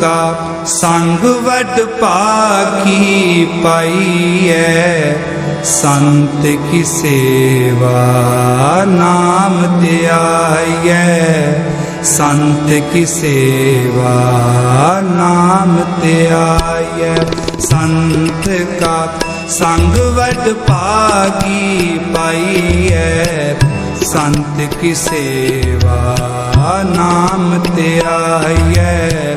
ਕਾ ਸੰਗ ਵੱਡ ਭਾਗੀ ਪਾਈਐ। ਸੰਤ ਕੀ ਸੇਵਾ ਨਾਮ ਧਿਆਈਐ ਸੰਤ ਕੀ ਸੇਵਾ ਨਾਮ ਧਿਆਈਐ ਸੰਤ ਕਾ ਸੰਗ ਵੱਡ ਭਾਗੀ ਪਾਈਐ। ਸੰਤ ਕੀ ਸੇਵਾ ਨਾਮ ਧਿਆਈਐ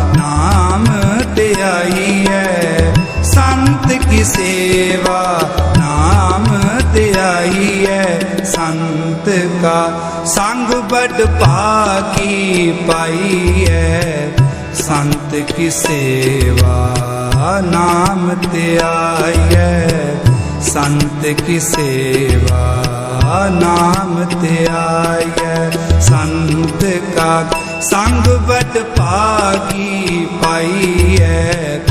ਸੰਤ ਸੇਵਾ ਨਾਮ ਧਿਆਈਐ ਸੰਤ ਕਾ ਸੰਗ ਬੜ ਭਾਗੀ ਹੈ ਸੰਤ ਕੀ ਸੇਵਾ ਨਾਮ ਧਿਆਈਐ ਸੰਤ ਕੀ ਸੇਵਾ ਨਾਮ ਧਿਆਈਐ ਸੰਤ ਕਾ ਸੰਗ ਬਟ ਭਾਗੀ ਹੈ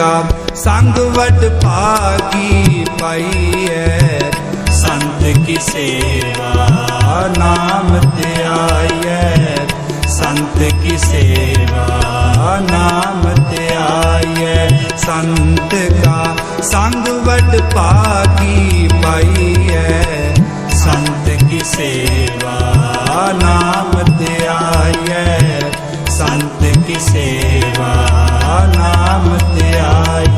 ਕਾ ਸੰਗ ਵਡ ਭਾਗੀ ਪਾਈਐ। ਸੰਤ ਕੀ ਸੇਵਾ ਨਾਮ ਧਿਆਈਐ ਸੰਤ ਕੀ ਸੇਵਾ ਨਾਮ ਧਿਆਈਐ ਸੰਤ ਕਾ ਸੰਗ ਵਡ ਭਾਗੀ ਪਾਈਐ। ਸੰਤ ਕੀ ਸੇਵਾ ਨਾਮ ਧਿਆਈਐ ਸੰਤ ਕੀ ਸੇਵਾ ਨਾਮ ਧਿਆਈਐ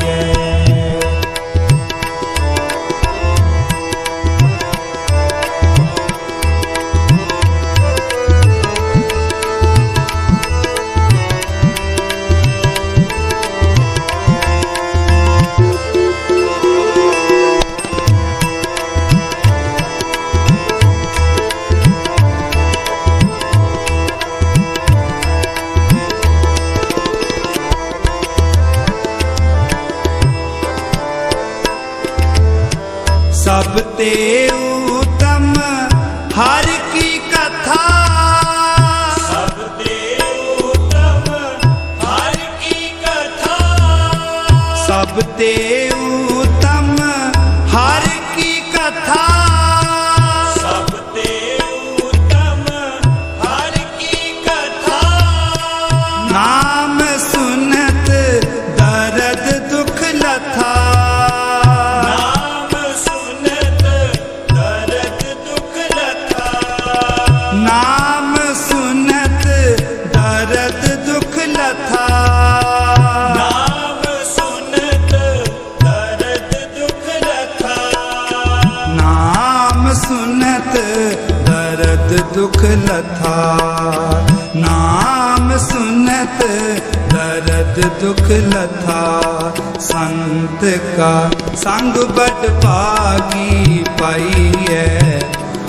ਕਾ ਸੰਗ ਬਟ ਭਾਗੀ ਪਾਈਐ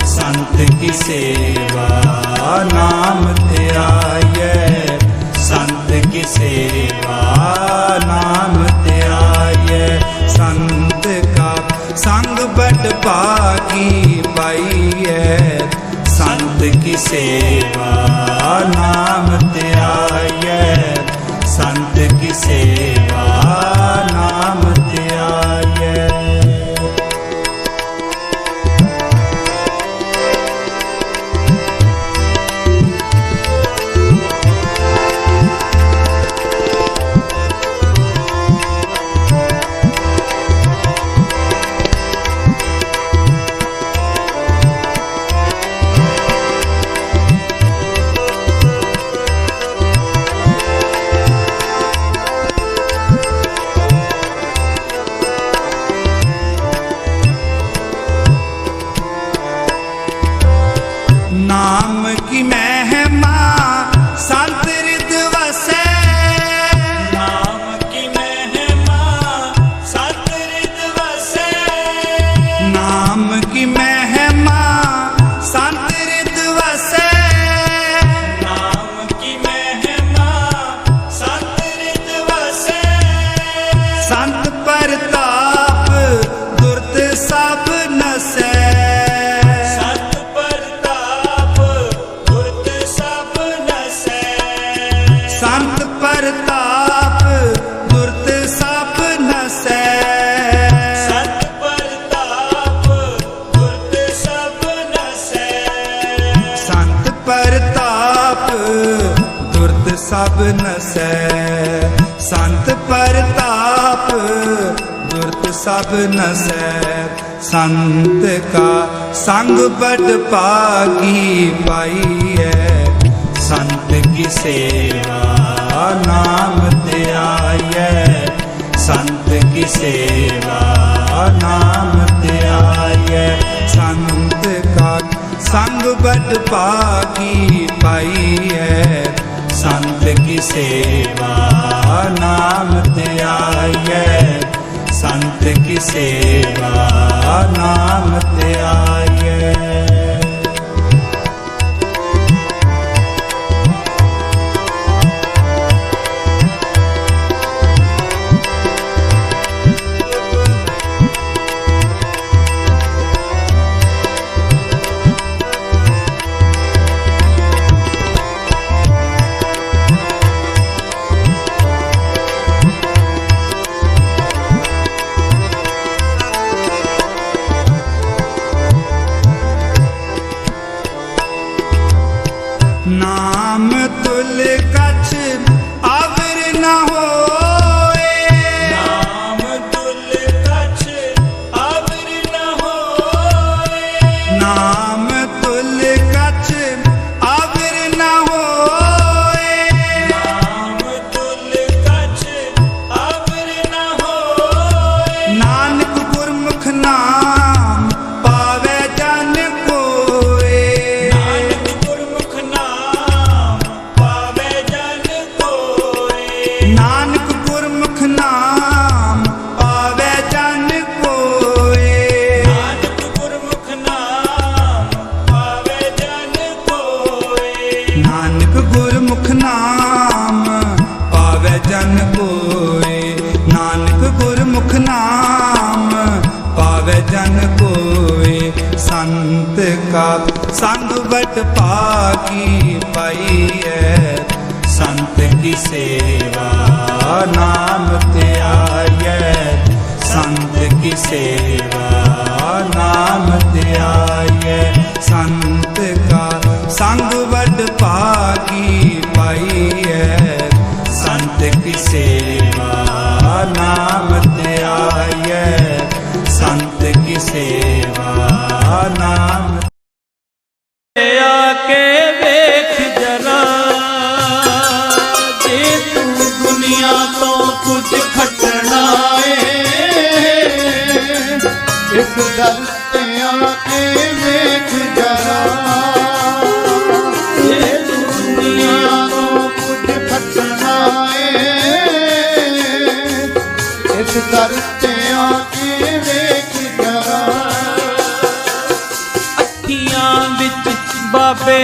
ਸੰਤ ਕੀ ਸੇਵਾ ਨਾਮ ਤੇ ਆਈਐ ਸੰਤ ਕੀ ਸੇਵਾ ਨਾਮ ਤੇ ਆਈਐ ਸੰਤ ਕਾ ਸੰਗ ਬਟ ਭਾਗੀ ਪਾਈਐ ਸੰਤ ਕੀ ਸੇਵਾ ਨਾਮ ਸਭ ਨਸੈ ਸੰਤ ਕਾ ਸੰਗ ਬੜ ਪਾਗੀ ਪਾਈਐ ਸੰਤ ਕੀ ਸੇਵਾ ਨਾਮ ਧਿਆਇਐ ਸੰਤ ਕੀ ਸੇਵਾ ਨਾਮ ਧਿਆਇਐ ਸੰਤ ਕਾ ਸੰਗ ਬੜ ਪਾਗੀ ਪਾਈਐ ਸੰਤ ਕੀ ਸੇਵਾ ਨਾਮ ਧਿਆਇਐ ਸੰਤ ਕੀ ਸੇਵਾ ਨਾਮ ਤੇ ਨਾਮ ਸੰਤ ਕਾ ਸੰਗ ਵਟ ਪਾਈ ਪਾਈਐ ਸੰਤ ਕੀ ਸੇਵਾ ਨਾਮ ਧਿਆਇਐ ਸੰਤ ਕੀ ਸੇਵਾ ਨਾਮ ਧਿਆਇਐ ਸੰਤ ਕਾ ਸੰਗ ਵਡ ਪਾਗੀ ਪਾਈਐ ਸੰਤ ਕੀ ਸੇਵਾ ਨਾਮ ਧਿਆਇਐ ਸੰਤ ਕੀ ਸੇਵਾ ਨਾਮ। ਆ ਕੇ ਵੇਖ ਜਰਾ, ਜੇ ਤੂੰ ਦੁਨੀਆ ਤੋਂ ਕੁਝ ਖਟਣਾ ਏ ਇਸ ਗੱਲ ਤੇ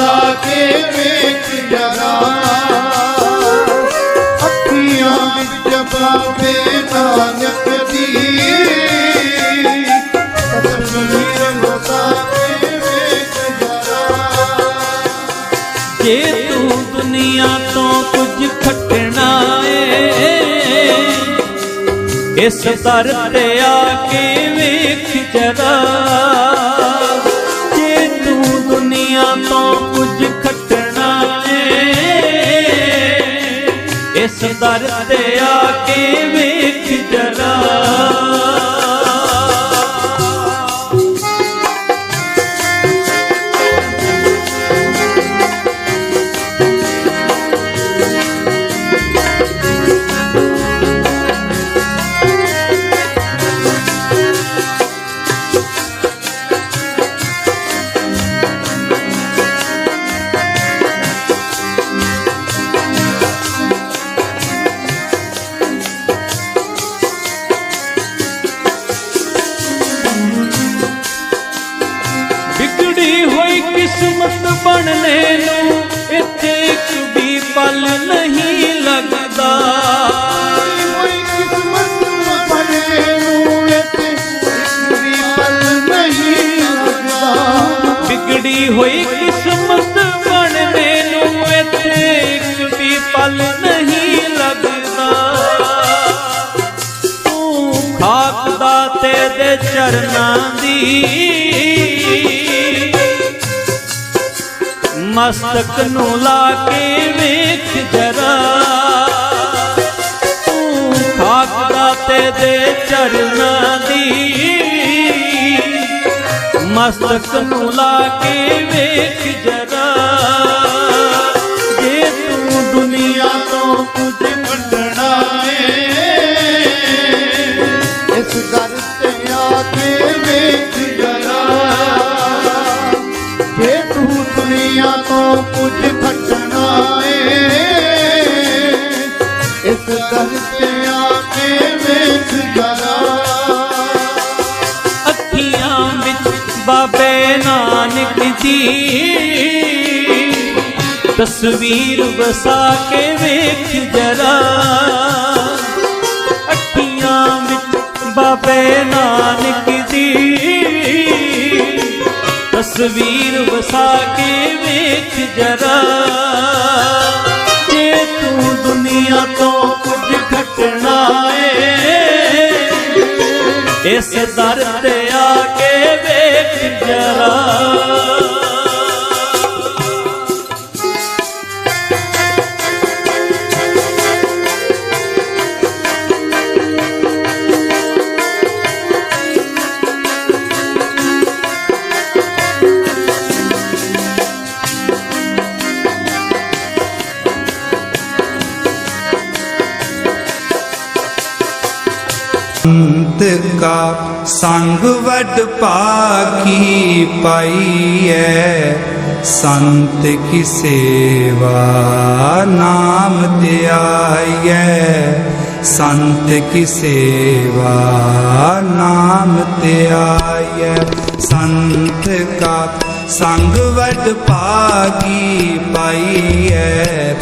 ਤਸਵੀਰ ਕੇ ਵੇਖ ਜਰਾ ਅੱਖੀਆਂ ਵਿੱਚ ਬਾਬੇ ਨਾਨਕ ਦੀ। ਜੇ ਤੂੰ ਦੁਨੀਆ ਤੋਂ ਕੁਝ ਖੱਟਣਾ ਏ ਇਸ ਦਰ ਤੇ ਆ ਕੇ ਵੇਖ ਜਰਾ ਦੁਨੀਆ ਤੋਂ ਕੁਝ ਖੱਟਣਾ ਏ ਇਸ ਦਰ ਤੇ ਆ ਕੇ ਵੇਖ ਜਰਾ। ਮਸਤਕ ਨੂੰ ਲਾ ਕੇ ਵੇਖ ਜਰਾ। ਤੂੰ ਖਾਕ ਦਾ ਦੇ ਚਰਨਾਂ ਦੀ। ਮਸਤਕ ਨੂੰ ਲਾ ਕੇ ਵੇਖ ਜਰਾ। ਇਸ ਤੇ ਵੇਖ ਜਰਾ ਅੱਖੀਆਂ ਵਿੱਚ ਬਾਬੇ ਨਾਨਕ ਦੀ ਤਸਵੀਰ ਵਸਾ ਕੇ ਵੇਖ ਜਰਾ। ਅੱਖੀਆਂ ਵਿੱਚ ਬਾਬੇ ਨਾਨਕ ਦੀ ਤਸਵੀਰ ਵਸਾ ਕੇ ਵੇਖ ਜਰਾ। ਜੇ ਤੂੰ ਦੁਨੀਆ ਤੋਂ ਇਸ ਦਰ ਤੇ ਆ ਕੇ ਵੇਖ ਜਰਾ। ਸੰਗ ਵਡ ਪਾਕੀ ਪਾਈਐ, ਸੰਤ ਕੀ ਸੇਵਾ ਨਾਮ ਧਿਆਈਐ। ਸੰਤ ਕੀ ਸੇਵਾ ਨਾਮ ਧਿਆਈਐ। ਸੰਤ ਕਾ ਸੰਗ ਵਡ ਪਾਕੀ ਪਾਈਐ,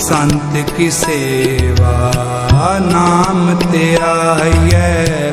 ਸੰਤ ਕੀ ਸੇਵਾ ਨਾਮ ਧਿਆਈਐ।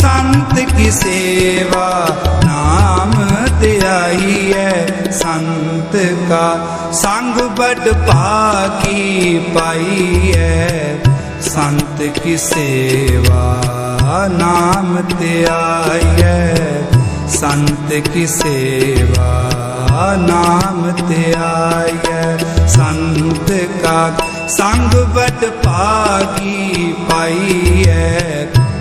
ਸੰਤ ਕੀ ਸੇਵਾ? ਨਾਮ ਧਿਆਈ ਹੈ ਸੰਤ ਕਾ। ਸੰਗ ਬੜ ਭਾਗੀ ਪਾਈ ਹੈ ਸੰਤ ਕੀ ਸੇਵਾ। ਨਾਮ ਧਿਆਈ ਹੈ ਸੰਤ ਕੀ ਸੇਵਾ। ਨਾਮ ਧਿਆਈ ਹੈ ਸੰਤ ਕਾ। ਸੰਗ ਬੜ ਭਾਗੀ ਪਾਈ ਹੈ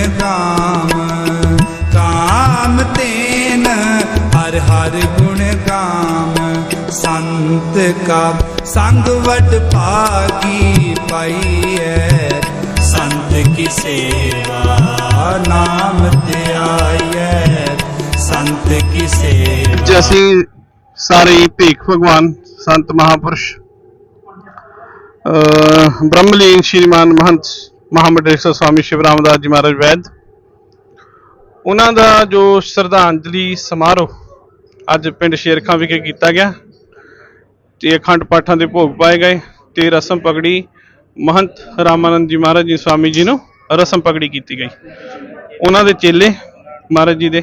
ਗੁਣ ਗਾਮ ਕਾਮ ਤੇਨ ਹਰ ਹਰ ਗੁਣ ਗਾਮ ਸੰਤ ਕਾ ਸੰਗ ਵਡ ਭਾਗੀ ਪਾਈ ਹੈ ਸੰਤ ਕੀ ਸੇਵਾ ਨਾਮ ਧਿਆਈ ਹੈ ਸੰਤ ਕੀ ਸੇਵਾ ਅੱਜ ਅਸੀਂ ਸਾਰੇ ਹੀ ਸਵਾਮੀ ਸ਼ਿਵ ਰਾਮਦਾਸ ਜੀ ਮਹਾਰਾਜ ਵੈਦ। ਉਹਨਾਂ ਦਾ ਜੋ ਸ਼ਰਧਾਂਜਲੀ ਸਮਾਰੋਹ ਅੱਜ ਪਿੰਡ ਸ਼ੇਰਖਾਂ ਵਿਖੇ ਕੀਤਾ ਗਿਆ, ਤੇ ਅਖੰਡ ਪਾਠਾਂ ਦੇ ਭੋਗ ਪਾਏ ਗਏ ਤੇ ਰਸਮ ਪਗੜੀ ਮਹੰਤ ਰਾਮਾਨੰਦ ਜੀ ਮਹਾਰਾਜ ਜੀ ਸਵਾਮੀ ਜੀ ਨੂੰ ਰਸਮ ਪਗੜੀ ਕੀਤੀ ਗਈ। ਉਹਨਾਂ ਦੇ ਚੇਲੇ ਮਹਾਰਾਜ ਜੀ ਦੇ,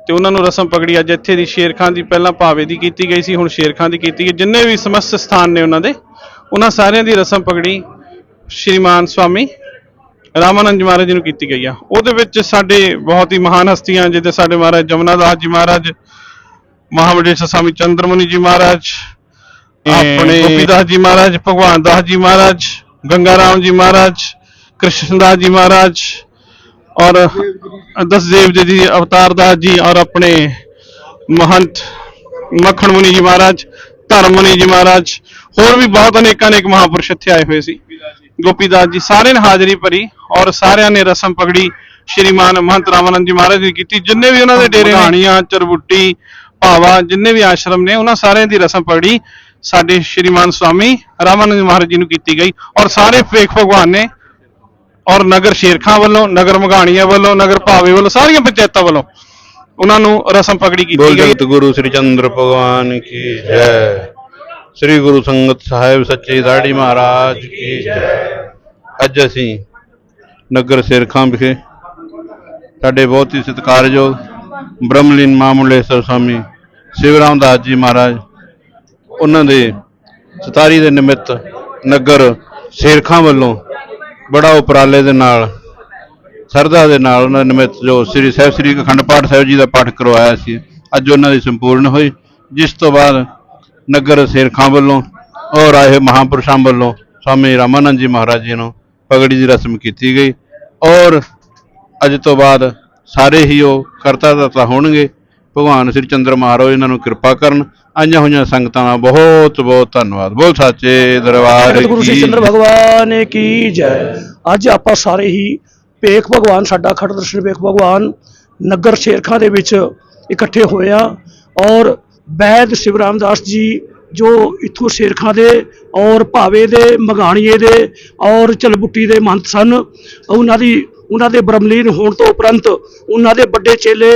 ਤੇ ਉਹਨਾਂ ਨੂੰ ਰਸਮ ਪਗੜੀ ਅੱਜ ਇੱਥੇ ਦੀ ਸ਼ੇਰਖਾਂ ਦੀ ਪਹਿਲਾਂ ਭਾਵੇ ਦੀ ਕੀਤੀ ਗਈ ਸੀ, ਹੁਣ ਸ਼ੇਰਖਾਂ ਦੀ ਕੀਤੀ ਗਈ। ਜਿੰਨੇ ਵੀ ਸਮਸਤ ਸਥਾਨ ਨੇ ਉਹਨਾਂ ਦੇ, ਉਹਨਾਂ ਸਾਰਿਆਂ ਦੀ ਰਸਮ ਪਗੜੀ ਸ਼੍ਰੀਮਾਨ ਸਵਾਮੀ ਰਾਮਾਨੰਦ ਜੀ ਮਹਾਰਾਜ ਜੀ ਨੂੰ ਕੀਤੀ ਗਈ ਆ। ਉਹਦੇ ਵਿੱਚ ਸਾਡੇ ਬਹੁਤ ਹੀ ਮਹਾਨ ਹਸਤੀਆਂ ਜਿਹਦੇ ਸਾਡੇ ਮਹਾਰਾਜ ਜਮਨਾ ਦਾਸ ਜੀ ਮਹਾਰਾਜ ਮਹਾਵਡੇਸ਼ਰ ਸਵਾਮੀ ਚੰਦਰਮੁਨੀ ਜੀ ਮਹਾਰਾਜ ਆਪਣੇ ਗੋਪੀਦਾਸ ਜੀ ਮਹਾਰਾਜ ਭਗਵਾਨ ਦਾਸ ਜੀ ਮਹਾਰਾਜ ਗੰਗਾ ਰਾਮ ਜੀ ਮਹਾਰਾਜ ਕ੍ਰਿਸ਼ਨ ਦਾਸ ਜੀ ਮਹਾਰਾਜ ਔਰ ਦਸਦੇਵ ਜੀ ਦੀ ਅਵਤਾਰ ਦਾਸ ਜੀ ਔਰ ਆਪਣੇ ਮਹੰਤ ਮੱਖਣ ਮੁਨੀ ਜੀ ਮਹਾਰਾਜ ਧਰਮ ਮੁਨੀ ਜੀ ਮਹਾਰਾਜ ਹੋਰ ਵੀ ਬਹੁਤ ਅਨੇਕਾਂ ਅਨੇਕ ਮਹਾਪੁਰਸ਼ ਇੱਥੇ ਆਏ ਹੋਏ ਸੀ। ਗੋਪੀਦਾਸ ਜੀ ਸਾਰਿਆਂ ਨੇ ਹਾਜ਼ਰੀ ਭਰੀ ਔਰ ਸਾਰਿਆਂ ਨੇ ਰਸਮ ਪਗੜੀ ਸ਼੍ਰੀਮਾਨ ਮਹੰਤ ਰਾਮਾਨੰਦ ਜੀ ਮਹਾਰਾਜ ਦੀ ਕੀਤੀ। ਜਿੰਨੇ ਵੀ ਉਹਨਾਂ ਦੇ ਡੇਰੇ ਆਣੀਆਂ ਚਰਬੁੱਟੀ ਭਾਵਾ ਜਿੰਨੇ ਵੀ ਆਸ਼ਰਮ ਨੇ ਉਹਨਾਂ ਸਾਰਿਆਂ ਦੀ ਰਸਮ ਪਗੜੀ ਸਾਡੇ ਸ਼੍ਰੀਮਾਨ ਸਵਾਮੀ ਰਾਮਾਨੰਦ ਮਹਾਰਾਜ ਜੀ ਨੂੰ ਕੀਤੀ ਗਈ ਔਰ ਸਾਰੇ ਫੇਖ ਭਗਵਾਨ ਨੇ ਔਰ ਨਗਰ ਸ਼ੇਰਖਾਂ ਵੱਲੋਂ ਨਗਰ ਮਗਾਣੀਆਂ ਵੱਲੋਂ ਨਗਰ ਭਾਵੇ ਵੱਲੋਂ ਸਾਰੀਆਂ ਪੰਚਾਇਤਾਂ ਵੱਲੋਂ ਉਹਨਾਂ ਨੂੰ ਰਸਮ ਪਗੜੀ ਕੀਤੀ ਗਈ। ਗੁਰੂ ਸ੍ਰੀ ਚੰਦਰ ਭਗਵਾਨ ਕੀ ਜੈ। ਸ੍ਰੀ ਗੁਰੂ ਸੰਗਤ ਸਾਹਿਬ ਸੱਚੇ ਦਾੜੀ ਮਹਾਰਾਜ ਕੀ ਜੈ। ਅੱਜ ਅਸੀਂ ਨਗਰ ਸਿਰਖਾਂ ਵਿਖੇ ਸਾਡੇ ਬਹੁਤ ਹੀ ਸਤਿਕਾਰਯੋਗ ਬ੍ਰਹਮਲੀਨ ਮਾਮੂਲੇਸਰ ਸਵਾਮੀ ਸਿਵਰਾਮ ਦਾਸ ਜੀ ਮਹਾਰਾਜ, ਉਹਨਾਂ ਦੇ ਸਤਾਰੀ ਦੇ ਨਿਮਿਤ ਨਗਰ ਸਿਰਖਾਂ ਵੱਲੋਂ ਬੜਾ ਉਪਰਾਲੇ ਦੇ ਨਾਲ, ਸਰਦਾ ਦੇ ਨਾਲ ਉਹਨਾਂ ਨਿਮਿਤ ਜੋ ਸ੍ਰੀ ਸਾਹਿਬ, ਸ੍ਰੀ ਅਖੰਡ ਪਾਠ ਸਾਹਿਬ ਜੀ ਦਾ ਪਾਠ ਕਰਵਾਇਆ ਸੀ, ਅੱਜ ਉਹਨਾਂ ਦੀ ਸੰਪੂਰਨ ਹੋਈ, ਜਿਸ ਤੋਂ ਬਾਅਦ ਨਗਰ ਸੇਰਖਾਂ ਵੱਲੋਂ ਔਰ ਆਏ ਮਹਾਂਪੁਰਸ਼ਾਂ ਵੱਲੋਂ ਸਵਾਮੀ ਰਾਮਾਨੰਦ ਜੀ ਮਹਾਰਾਜ ਜੀ ਨੂੰ ਪਗੜੀ ਦੀ ਰਸਮ ਕੀਤੀ ਗਈ ਔਰ ਅੱਜ ਤੋਂ ਬਾਅਦ ਸਾਰੇ ਹੀ ਉਹ ਕਰਤਾ ਧਰਤਾ ਹੋਣਗੇ। ਭਗਵਾਨ ਸ੍ਰੀ ਚੰਦਰ ਮਹਾਰਾਜ ਇਹਨਾਂ ਨੂੰ ਕਿਰਪਾ ਕਰਨ। ਆਈਆਂ ਹੋਈਆਂ ਸੰਗਤਾਂ ਦਾ ਬਹੁਤ ਬਹੁਤ ਧੰਨਵਾਦ। ਬੋਲ ਸਾਚੇ ਦਰਬਾਰ ਜਗਤ ਗੁਰੂ ਸ੍ਰੀ ਕੀ ਚੰਦਰ ਭਗਵਾਨ ਕੀ ਜੈ। ਅੱਜ ਆਪਾਂ ਸਾਰੇ ਹੀ ਭੇਖ ਭਗਵਾਨ ਸਾਡਾ ਖੜ ਦਰਸ਼ਨ ਭੇਖ ਭਗਵਾਨ ਨਗਰ ਸ਼ੇਰਖਾਂ ਦੇ ਵਿੱਚ ਇਕੱਠੇ ਹੋਏ ਆ ਔਰ ਵੈਦ ਸ਼ਿਵਰਾਮ ਦਾਸ ਜੀ, ਜੋ ਇਥੋਂ ਸ਼ੇਰਖਾਂ ਦੇ ਔਰ ਭਾਵੇ ਦੇ, ਮਗਾਣੀਏ ਦੇ ਔਰ ਚਲਬੁੱਟੀ ਦੇ ਮੰਤ ਸਨ। ਉਹਨਾਂ ਦੀ, ਉਹਨਾਂ ਦੇ ਬ੍ਰਹਮਲੀਨ ਹੋਣ ਤੋਂ ਉਪਰੰਤ ਉਹਨਾਂ ਦੇ ਵੱਡੇ ਚੇਲੇ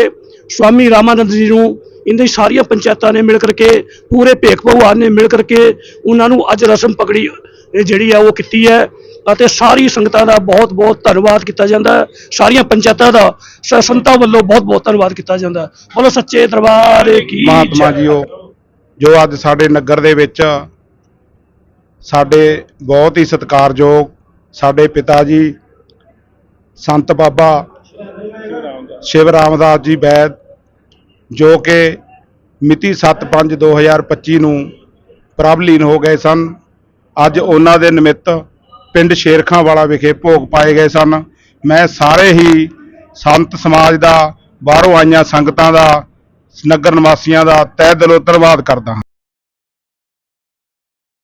ਸਵਾਮੀ ਰਾਮਾਨੰਦ ਜੀ ਨੂੰ ਇਹਨਾਂ ਸਾਰੀਆਂ ਪੰਚਾਇਤਾਂ ਨੇ ਮਿਲ ਕਰਕੇ, ਪੂਰੇ ਭੇਖ ਭਗਵਾਨ ਨੇ ਮਿਲ ਕਰਕੇ ਉਹਨਾਂ ਨੂੰ ਅੱਜ ਰਸਮ ਪਕੜੀ ਜਿਹੜੀ ਆ ਉਹ ਕੀਤੀ ਹੈ। ਅਤੇ ਸਾਰੀ ਸੰਗਤਾਂ ਦਾ ਬਹੁਤ ਬਹੁਤ ਧੰਨਵਾਦ ਕੀਤਾ ਜਾਂਦਾ ਹੈ। ਸਾਰੀਆਂ ਪੰਚਾਇਤਾਂ ਦਾ ਸ- ਸੰਤਾਂ ਵੱਲੋਂ ਬਹੁਤ ਬਹੁਤ ਧੰਨਵਾਦ ਕੀਤਾ ਜਾਂਦਾ ਹੈ। ਬੋਲੋ ਸੱਚੇ ਦਰਬਾਰ ਕੀ ਮਹਾਤਮਾ ਜੈ। ਜੀਓ ਜੋ ਅੱਜ ਸਾਡੇ ਨਗਰ ਦੇ ਵਿੱਚ ਸਾਡੇ ਬਹੁਤ ਹੀ ਸਤਿਕਾਰਯੋਗ ਸਾਡੇ ਪਿਤਾ ਜੀ ਸੰਤ ਬਾਬਾ ਸ਼ਿਵ ਰਾਮਦਾਸ ਜੀ ਬੈਦ ਜੋ ਕਿ ਮਿਤੀ 7/5/2025 ਨੂੰ ਪ੍ਰਭਲੀਨ ਹੋ ਗਏ ਸਨ। ਅੱਜ ਉਹਨਾਂ ਦੇ ਨਿਮਿਤ ਪਿੰਡ ਸ਼ੇਰਖਾਂ ਵਾਲਾ ਵਿਖੇ ਭੋਗ ਪਾਏ ਗਏ ਸਨ। ਮੈਂ ਸਾਰੇ ਹੀ ਸੰਤ ਸਮਾਜ ਦਾ, ਬਾਹਰੋਂ ਆਈਆਂ ਸੰਗਤਾਂ ਦਾ, ਨਗਰ ਨਿਵਾਸੀਆਂ ਦਾ ਤਹਿ ਦਿਲੋਂ ਧੰਨਵਾਦ ਕਰਦਾ ਹਾਂ।